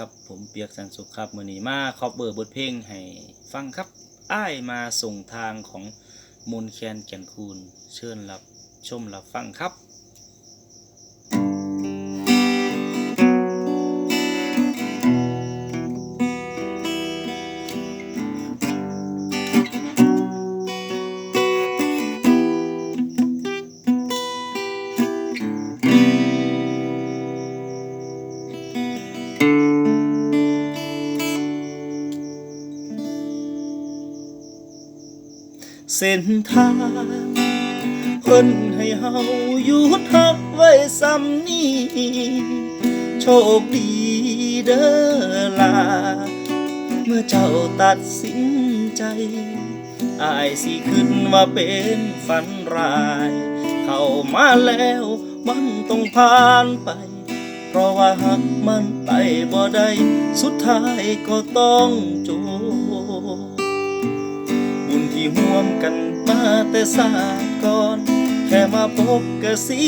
ครับ ผมเปียกสันสุขครับมือนี้มาคอเบอร์บทเพลงให้ฟังครับอ้ายมาส่งทางของมนแคนแก่นคูณเชิญรับชมรับฟังครับ เส้นทางเพิ่นให้เฮาอยู่ทักไว้ซ้ำนี้โชคดีเด้อล่ะเมื่อเจ้าตัดสินใจอายสิขึ้นว่าเป็นฝันร้าย เข้ามาแล้วมันต้องผ่านไป เพราะว่าหักมันไปบ่ได้ สุดท้ายก็ต้องจบ ที่ห่วมกันมาแต่ศาสตร์ก่อน แค่มาพบก็เสี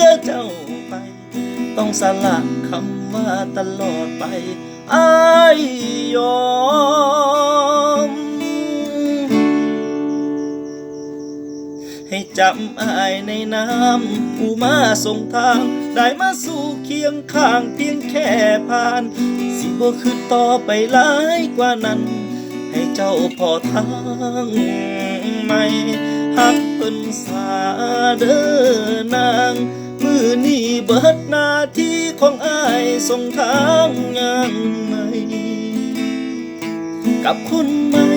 ยเจ้าไป ต้องสละคำว่าตลอดไปอายยอม ให้จำอายในน้ำผู้มาส่งทาง ได้มาสู่เคียงข้างเพียงแค่ผ่าน สิบ่คือต่อไปหลายกว่านั้น ให้เจ้าพอทางไม่หักเพิ่นสาเด้อนาง มือนี้เบิดหน้าที่ของอายส่งทางงานใหม่กับคนใหม่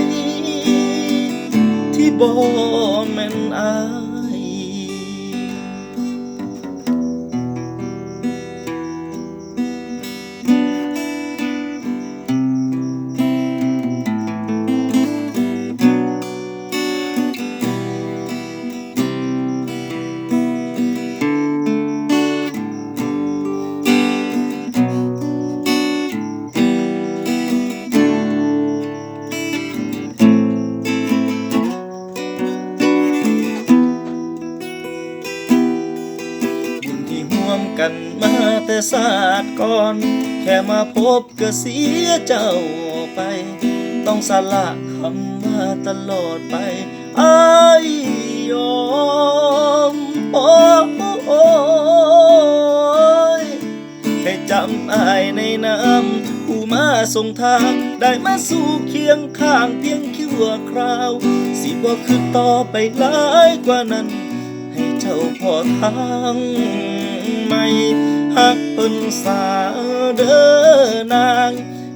ที่บ่แม่นอาย กันมาแต่ศาสตร์ก่อน แค่มาพบก็เสียเจ้าไป ต้องสละคำว่าตลอดไปอายยอมโอ้โอยให้จำอายในน้ำผู้มาส่งทาง ได้มาสู่เคียงข้างเพียงชั่วคราว สิบ่คือต่อไปหลายกว่านั้นาพอทางไม่หักเพิ่นสาเด้อนาง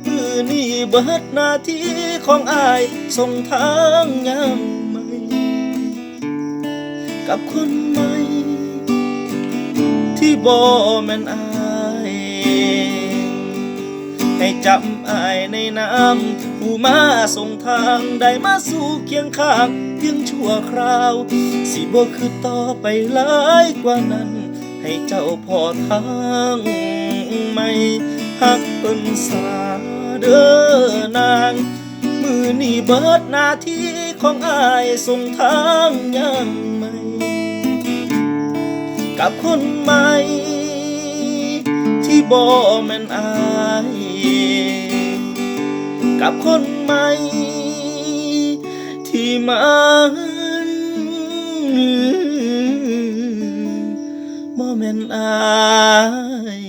มือนี่เบิดหน้าที่ของอายส่งทางยามไม่กับคนใหม่ที่บ่แม่นอาย ให้จำอายในน้ำผู้มาส่งทางได้มาสู่เคียงข้างเพียงชั่วคราว สิบ่คือต่อไปหลายกว่านั้น ให้เจ้าพอทางไม่หักเพิ่นสาเด้อนาง มือนี่เบิดหน้าที่ของอายส่งทางยังไม่ กับคนใหม่ บ่แม่นอายกับคนใหม่ ที่มันบ่แม่นอาย